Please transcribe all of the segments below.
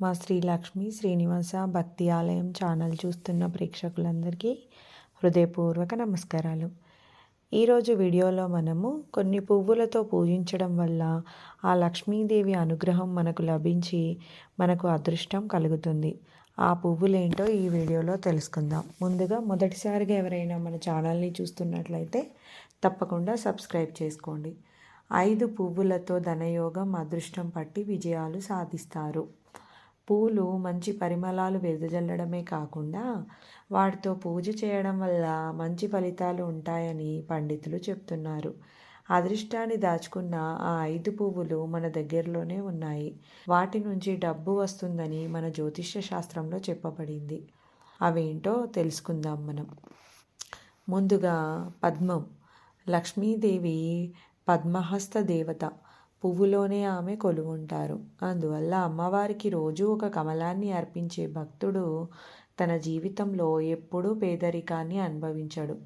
మా శ్రీ లక్ష్మి శ్రీనివాస భక్తి ఆలయం ఛానల్ చూస్తున్న ప్రేక్షకులందరికీ హృదయపూర్వక నమస్కారాలు. ఈరోజు వీడియోలో మనము కొన్ని పువ్వులతో పూజించడం వల్ల ఆ లక్ష్మీదేవి అనుగ్రహం మనకు లభించి మనకు అదృష్టం కలుగుతుంది. ఆ పువ్వులేంటో ఈ వీడియోలో తెలుసుకుందాం. ముందుగా మొదటిసారిగా ఎవరైనా మన ఛానల్ని చూస్తున్నట్లయితే తప్పకుండా సబ్స్క్రైబ్ చేసుకోండి. ఐదు పువ్వులతో ధనయోగం అదృష్టం పట్టి విజయాలు సాధిస్తారు. పూలు మంచి పరిమళాలు వెదజల్లడమే కాకుండా వాటితో పూజ చేయడం వల్ల మంచి ఫలితాలు ఉంటాయని పండితులు చెప్తున్నారు. అదృష్టాన్ని దాచుకున్న ఆ ఐదు పువ్వులు మన దగ్గరలోనే ఉన్నాయి. వాటి నుంచి డబ్బు వస్తుందని మన జ్యోతిష్య శాస్త్రంలో చెప్పబడింది. అవేంటో తెలుసుకుందాం మనం. ముందుగా పద్మం. లక్ష్మీదేవి పద్మహస్త దేవత. పువ్వులోనే ఆమె కొలువుంటారు. అందువల్ల అమ్మవారికి రోజు ఒక కమలాన్ని అర్పించే భక్తుడు తన జీవితంలో ఎప్పుడూ పేదరికాన్ని అనుభవించడు.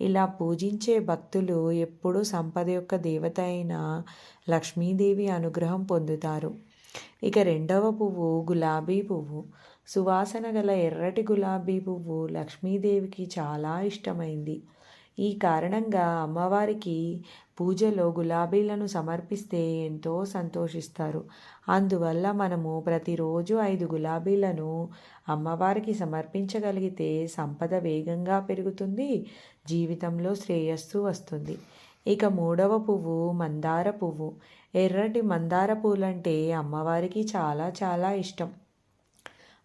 ఇలా పూజించే భక్తులు ఎప్పుడూ సంపద యొక్క దేవత అయిన లక్ష్మీదేవి అనుగ్రహం పొందుతారు. ఇక రెండవ పువ్వు గులాబీ పువ్వు. సువాసన గల ఎర్రటి గులాబీ పువ్వు లక్ష్మీదేవికి చాలా ఇష్టమైంది. ఈ కారణంగా అమ్మవారికి పూజలో గులాబీలను సమర్పిస్తే ఎంతో సంతోషిస్తారు. అందువల్ల మనము ప్రతిరోజు ఐదు గులాబీలను అమ్మవారికి సమర్పించగలిగితే సంపద వేగంగా పెరుగుతుంది జీవితంలో శ్రేయస్సు వస్తుంది. ఇక మూడవ పువ్వు మందార పువ్వు. ఎర్రటి మందార పూలంటే అమ్మవారికి చాలా చాలా ఇష్టం.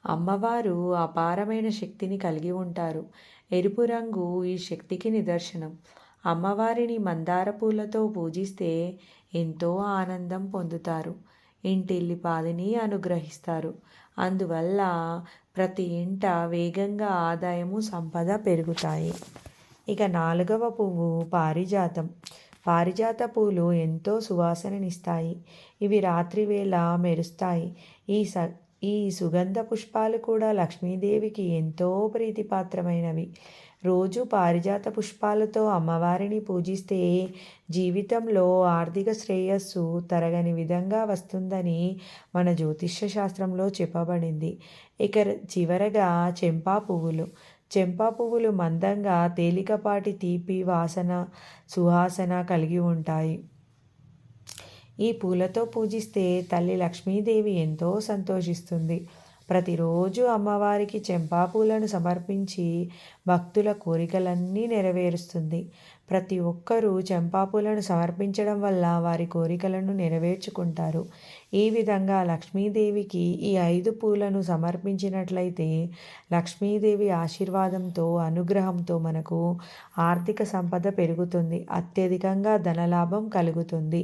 అమ్మవారు అపారమైన శక్తిని కలిగి ఉంటారు. ఎరుపు రంగు ఈ శక్తికి నిదర్శనం. అమ్మవారిని మందార పూలతో పూజిస్తే ఎంతో ఆనందం పొందుతారు. ఇంటిల్లిపాదిని అనుగ్రహిస్తారు. అందువల్ల ప్రతి ఇంట వేగంగా ఆదాయము సంపద పెరుగుతాయి. ఇక నాలుగవ పువ్వు పారిజాతం. పారిజాత పూలు ఎంతో సువాసననిస్తాయి. ఇవి రాత్రివేళ మెరుస్తాయి. ఈ స ఈ సుగంధ పుష్పాలు కూడా లక్ష్మీదేవికి ఎంతో ప్రీతిపాత్రమైనవి. రోజు పారిజాత పుష్పాలతో అమ్మవారిని పూజిస్తే జీవితంలో ఆర్థిక శ్రేయస్సు తరగని విధంగా వస్తుందని మన జ్యోతిష్య శాస్త్రంలో చెప్పబడింది. ఇక చివరగా చెంపా పువ్వులు. చెంపా పువ్వులు మందంగా తేలికపాటి తీపి వాసన సువాసన కలిగి ఉంటాయి. ఈ పూలతో పూజిస్తే తల్లి లక్ష్మీదేవి ఎంతో సంతోషిస్తుంది. ప్రతిరోజు అమ్మవారికి చెంపా పూలను సమర్పించి భక్తుల కోరికలన్నీ నెరవేరుస్తుంది. ప్రతి ఒక్కరూ చెంపాపూలను సమర్పించడం వల్ల వారి కోరికలను నెరవేర్చుకుంటారు. ఈ విధంగా లక్ష్మీదేవికి ఈ ఐదు పూలను సమర్పించినట్లయితే లక్ష్మీదేవి ఆశీర్వాదంతో అనుగ్రహంతో మనకు ఆర్థిక సంపద పెరుగుతుంది. అత్యధికంగా ధనలాభం కలుగుతుంది.